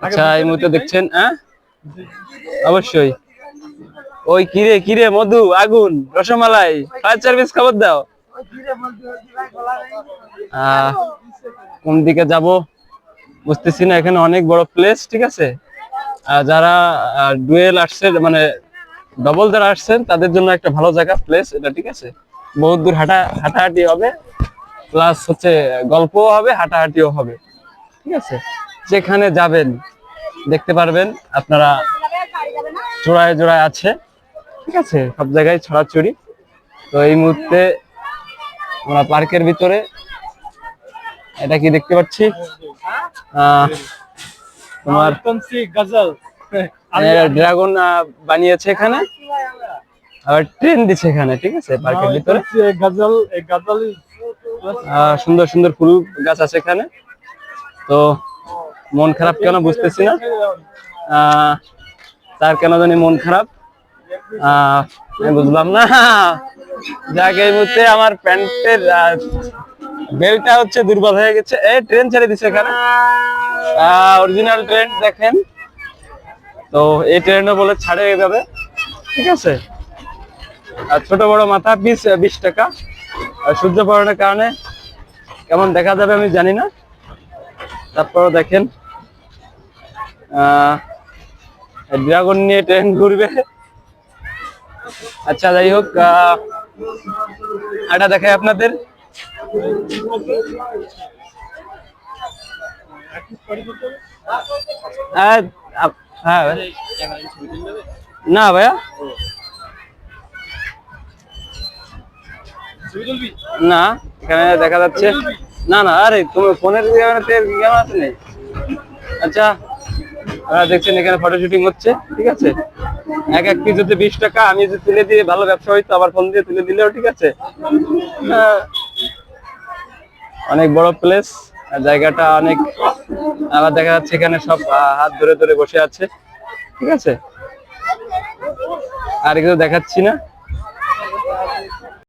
আচ্ছা এই মুহূর্তে দেখছেন? হ্যাঁ? অবশ্যই। ওই কিরে কিরে মধু আগুন রসমালাই ফায়ার সার্ভিস খবর দাও। কোন দিকে যাব? বুঝতেছি না এখানে অনেক বড় প্লেস ঠিক আছে? যারা ডুয়েল আসছেন মানে ডবল যারা আসছেন তাদের জন্য একটা ভালো জায়গা প্লেস এটা ঠিক আছে? বহুত দূর হাঁটা হাঁটাহাঁটি হবে প্লাস হচ্ছে গল্পও হবে হাঁটাহাঁটিও হবে ঠিক আছে? যেখানে যাবেন দেখতে পারবেন আপনারা জোড়ায় জোড়ায় আছে। ঠিক আছে সব জায়গায় ছড়াছড়ি। তো এই মুহূর্তে আমরা পার্কের ভিতরে এটা কি দেখতে পাচ্ছি? তোমার ড্রাগন বানিয়েছে এখানে। আবার ট্রেন দিচ্ছে এখানে ঠিক আছে পার্কের ভিতরে। গজল গজল সুন্দর সুন্দর ফুল গাছ আছে এখানে। তো মন খারাপ কেন বুঝতেছি না। তার কেন জানি মন খারাপ। আমি বুঝলাম না। যাক, এই মুহূর্তে আমার প্যান্টের বেলটা হচ্ছে দুর্বল হয়ে গেছে। এই ট্রেন ছেড়ে দিছে এখানে। অরিজিনাল ট্রেন দেখেন। তো এই ট্রেনও বলে ছাড়ে যাবে ঠিক আছে? আর ছোট বড় মাথা, বিশ বিশ টাকা। আর সূর্য পড়ানোর কারণে কেমন দেখা যাবে আমি জানি না। তারপরও দেখেন। ড্রাগন নিয়ে ট্রেন ঘুরবে। আচ্ছা যাই হোক আহ, এটা দেখাই আপনাদের। আহ, আপ- হ্যাঁ ভাই। না ভাইয়া। না এখানে দেখা যাচ্ছে। না না আরে তুমি ফোনের ক্যামেরাতে ক্যামেরা আছে নেই। আচ্ছা আপনারা দেখছেন এখানে ফটো শুটিং হচ্ছে, ঠিক আছে? এক এক পিস বিশ টাকা, আমি যদি তুলে দিয়ে ভালো ব্যবসা হইতো, আবার ফোন দিয়ে তুলে দিলেও, ঠিক আছে? অনেক বড় প্লেস জায়গাটা অনেক, আবার দেখা যাচ্ছে এখানে সব হাত ধরে ধরে বসে আছে, ঠিক আছে? আর কিছু দেখাচ্ছি না।